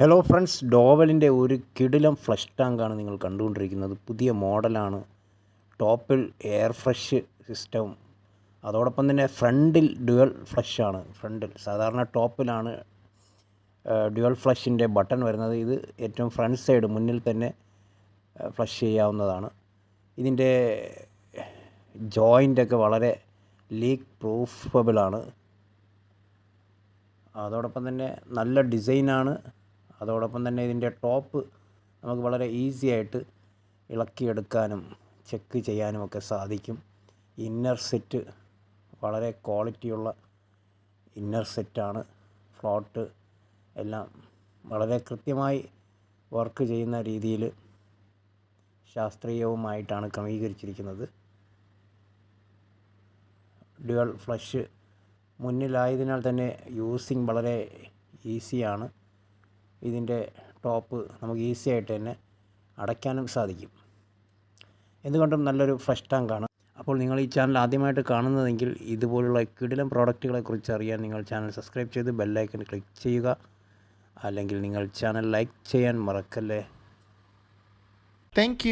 Hello friends ഡോവലിന്റെ ഒരു കിടിലം flush ടാങ്കാണ് നിങ്ങൾ കണ്ടുകൊണ്ടിരിക്കുന്നത്. പുതിയ മോഡലാണ്. ടോപ്പിൽ എയർ ഫ്രഷ് സിസ്റ്റവും അതോടൊപ്പം തന്നെ ഫ്രണ്ടിൽ ഡ്യുവൽ ഫ്ലഷാണ് ഫ്രണ്ടിൽ സാധാരണ ടോപ്പിലാണ് ഡ്യുവൽ ഫ്ലഷിന്റെ ബട്ടൺ വരുന്നത്. ഇത് ഏറ്റവും ഫ്രണ്ട് സൈഡ് മുന്നിൽ തന്നെ ഫ്ലഷ് ചെയ്യാവുന്നതാണ്. ഇതിന്റെ ജോയിന്റൊക്കെ വളരെ ലീക്ക് പ്രൂഫബിളാണ് അതോടൊപ്പം തന്നെ നല്ല ഡിസൈനാണ് അതോടൊപ്പം തന്നെ ഇതിന്റെ ടോപ്പ് നമുക്ക് വളരെ ഈസി ആയിട്ട് ഇളക്കിയെടുക്കാനും ചെക്ക് ചെയ്യാനും ഒക്കെ സാധിക്കും. ഇന്നർ സെറ്റ് വളരെ ക്വാളിറ്റിയുള്ള ഇന്നർ സെറ്റാണ്. ഫ്ലോട്ട് എല്ലാം വളരെ കൃത്യമായി വർക്ക് ചെയ്യുന്ന രീതിയിൽ ശാസ്ത്രീയവുമായിട്ടാണ് ക്രമീകരിച്ചിരിക്കുന്നത്. ഡ്യുവൽ ഫ്ലഷ് മുന്നിലായതിനാൽ തന്നെ യൂസിങ് വളരെ ഈസിയാണ്. ഇതിന്റെ ടോപ്പ് നമുക്ക് ഈസി ആയിട്ട് തന്നെ അടയ്ക്കാനും സാധിക്കും. എന്തുകൊണ്ടും നല്ലൊരു ഫ്രഷ് ടാങ്കാണ്. അപ്പോൾ നിങ്ങൾ ഈ ചാനൽ ആദ്യമായിട്ട് കാണുന്നതെങ്കിൽ ഇതുപോലുള്ള കിടിലം പ്രോഡക്റ്റുകളെ കുറിച്ച് അറിയാൻ നിങ്ങൾ ചാനൽ സബ്സ്ക്രൈബ് ചെയ്ത് ബെല്ലൈക്കൺ ക്ലിക്ക് ചെയ്യുക. അല്ലെങ്കിൽ നിങ്ങൾ ചാനൽ ലൈക്ക് ചെയ്യാൻ മറക്കല്ലേ. താങ്ക്.